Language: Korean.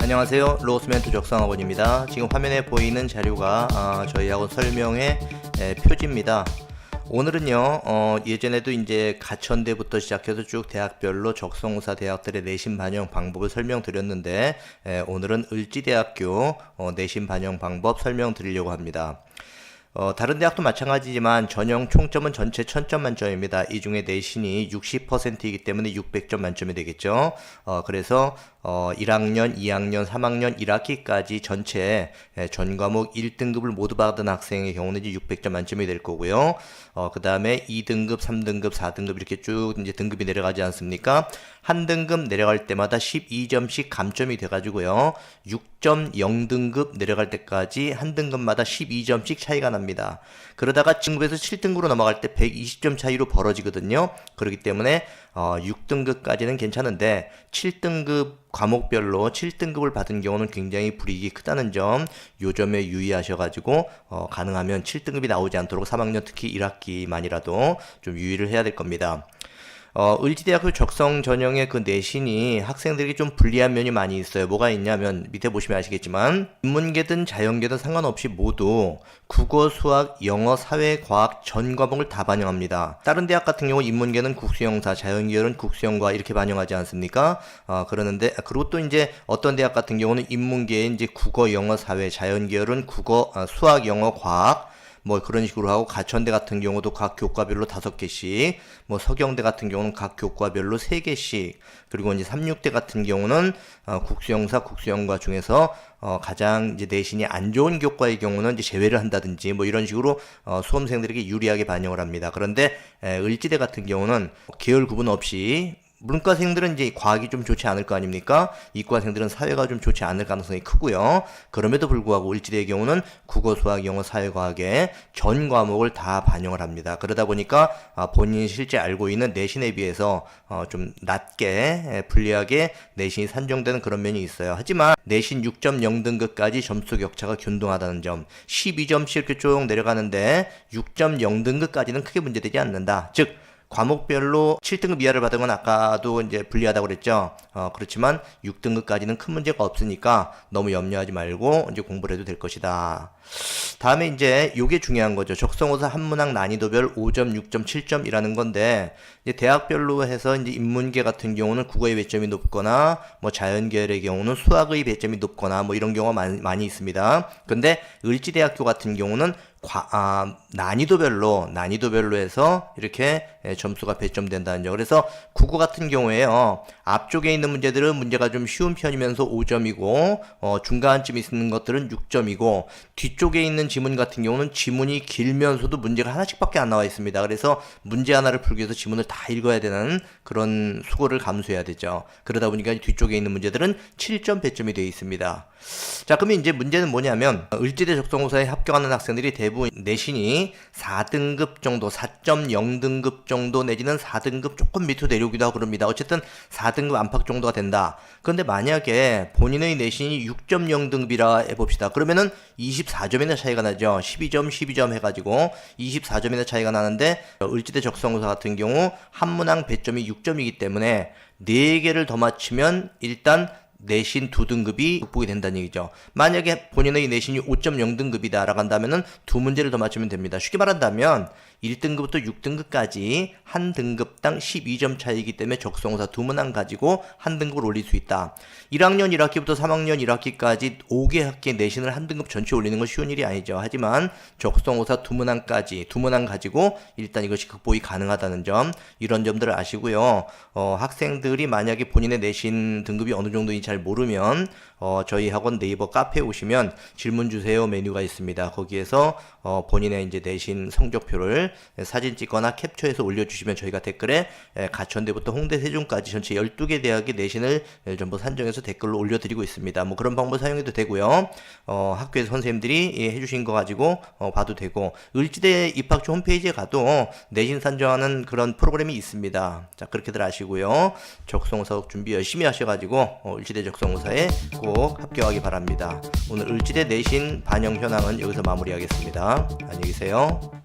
안녕하세요. 로스멘트 적성학원입니다. 지금 화면에 보이는 자료가 아, 저희 학원 설명의 에, 표지입니다. 오늘은요, 어, 예전에도 이제 가천대부터 시작해서 쭉 대학별로 적성우사 대학들의 내신 반영 방법을 설명드렸는데, 에, 오늘은 을지대학교 어, 내신 반영 방법 설명드리려고 합니다. 어, 다른 대학도 마찬가지지만 전형 총점은 전체 1000점 만점입니다. 이 중에 내신이 60%이기 때문에 600점 만점이 되겠죠. 어, 그래서 어, 1학년, 2학년, 3학년 1학기까지 전체 예, 전 과목 1등급을 모두 받은 학생의 경우는 이제 600점 만점이 될 거고요. 어, 그 다음에 2등급, 3등급, 4등급 이렇게 쭉 이제 등급이 내려가지 않습니까? 한 등급 내려갈 때마다 12점씩 감점이 돼가지고요. 6.0등급 내려갈 때까지 한 등급마다 12점씩 차이가 납니다. 그러다가 진급에서 7등급으로 넘어갈 때 120점 차이로 벌어지거든요. 그렇기 때문에 어, 6등급까지는 괜찮은데 7등급 과목별로 7등급을 받은 경우는 굉장히 불이익이 크다는 점, 요 점에 유의하셔가지고 어, 가능하면 7등급이 나오지 않도록 3학년 특히 1학기만이라도 좀 유의를 해야 될 겁니다. 어, 을지대학교 적성 전형의 그 내신이 학생들에게 좀 불리한 면이 많이 있어요. 뭐가 있냐면 밑에 보시면 아시겠지만 인문계든 자연계든 상관없이 모두 국어, 수학, 영어, 사회, 과학 전 과목을 다 반영합니다. 다른 대학 같은 경우 인문계는 국수영사, 자연계열은 국수영과 이렇게 반영하지 않습니까? 어, 그러는데 그리고 또 이제 어떤 대학 같은 경우는 인문계에 이제 국어, 영어, 사회, 자연계열은 국어, 아, 수학, 영어, 과학 뭐 그런 식으로 하고 가천대 같은 경우도 각 교과별로 다섯 개씩, 뭐 서경대 같은 경우는 각 교과별로 세 개씩, 그리고 이제 삼육대 같은 경우는 어, 국수영사, 국수영과 중에서 어, 가장 이제 내신이 안 좋은 교과의 경우는 이제 제외를 한다든지 뭐 이런 식으로 어, 수험생들에게 유리하게 반영을 합니다. 그런데 에, 을지대 같은 경우는 계열 구분 없이 문과생들은 이제 과학이 좀 좋지 않을 거 아닙니까? 이과생들은 사회가 좀 좋지 않을 가능성이 크고요. 그럼에도 불구하고 을지대의 경우는 국어, 수학, 영어, 사회과학의 전 과목을 다 반영을 합니다. 그러다 보니까 아, 본인이 실제 알고 있는 내신에 비해서 어, 좀 낮게 에, 불리하게 내신이 산정되는 그런 면이 있어요. 하지만 내신 6.0 등급까지 점수 격차가 균등하다는 점, 12점씩 이렇게 쭉 내려가는데 6.0 등급까지는 크게 문제되지 않는다. 즉 과목별로 7등급 이하를 받은 건 아까도 이제 불리하다고 그랬죠. 어, 그렇지만 6등급까지는 큰 문제가 없으니까 너무 염려하지 말고 이제 공부를 해도 될 것이다. 다음에 이제 요게 중요한 거죠. 적성호사 한문학 난이도별 5점, 6점, 7점이라는 건데 이제 대학별로 해서 이제 인문계 같은 경우는 국어의 배점이 높거나 뭐 자연계열의 경우는 수학의 배점이 높거나 뭐 이런 경우가 많이, 많이 있습니다. 근데 을지대학교 같은 경우는 과, 아, 난이도별로 난이도별로 해서 이렇게 예, 점수가 배점된다는 점. 그래서 국어 같은 경우에요. 앞쪽에 있는 문제들은 문제가 좀 쉬운 편이면서 5점이고 어, 중간쯤 있는 것들은 6점이고 뒤쪽에 있는 지문 같은 경우는 지문이 길면서도 문제가 하나씩밖에 안 나와 있습니다. 그래서 문제 하나를 풀기 위해서 지문을 다 읽어야 되는 그런 수고를 감수해야 되죠. 그러다 보니까 뒤쪽에 있는 문제들은 7점 배점이 되어 있습니다. 자, 그러면 이제 문제는 뭐냐면 을지대 적성고사에 합격하는 학생들이 대 부분 내신이 4등급 정도, 4.0등급 정도 내지는 4등급 조금 밑으로 내려오기도 하고 그럽니다. 어쨌든 4등급 안팎 정도가 된다. 그런데 만약에 본인의 내신이 6.0등급이라 해봅시다. 그러면은 24점이나 차이가 나죠. 12점, 12점 해가지고 24점이나 차이가 나는데 을지대 적성고사 같은 경우 한문항 배점이 6점이기 때문에 4개를 더 맞추면 일단 내신 두 등급이 극복이 된다는 얘기죠. 만약에 본인의 내신이 5.0등급이다라고 한다면은 두 문제를 더 맞추면 됩니다. 쉽게 말한다면 1등급부터 6등급까지 한 등급당 12점 차이기 때문에 적성사 두 문항 가지고 한 등급을 올릴 수 있다. 1학년 1학기부터 3학년 1학기까지 5개 학기 내신을 한 등급 전체 올리는 건 쉬운 일이 아니죠. 하지만 적성호사 두 문항까지 두 문항 가지고 일단 이것이 극복이 가능하다는 점 이런 점들을 아시고요. 어, 학생들이 만약에 본인의 내신 등급이 어느 정도인지 잘 모르면 어, 저희 학원 네이버 카페에 오시면 질문 주세요 메뉴가 있습니다. 거기에서 어, 본인의 이제 내신 성적표를 사진 찍거나 캡처해서 올려주시면 저희가 댓글에 에, 가천대부터 홍대 세종까지 전체 12개 대학의 내신을 에, 전부 산정해서 댓글로 올려드리고 있습니다. 뭐 그런 방법 사용해도 되고요. 어, 학교에서 선생님들이 예, 해주신 거 가지고 어, 봐도 되고 을지대 입학처 홈페이지에 가도 내신 산정하는 그런 프로그램이 있습니다. 자 그렇게들 아시고요. 적성호사 준비 열심히 하셔가지고 어, 을지대 적성호사에 꼭 합격하기 바랍니다. 오늘 을지대 내신 반영 현황은 여기서 마무리하겠습니다. 안녕히 계세요.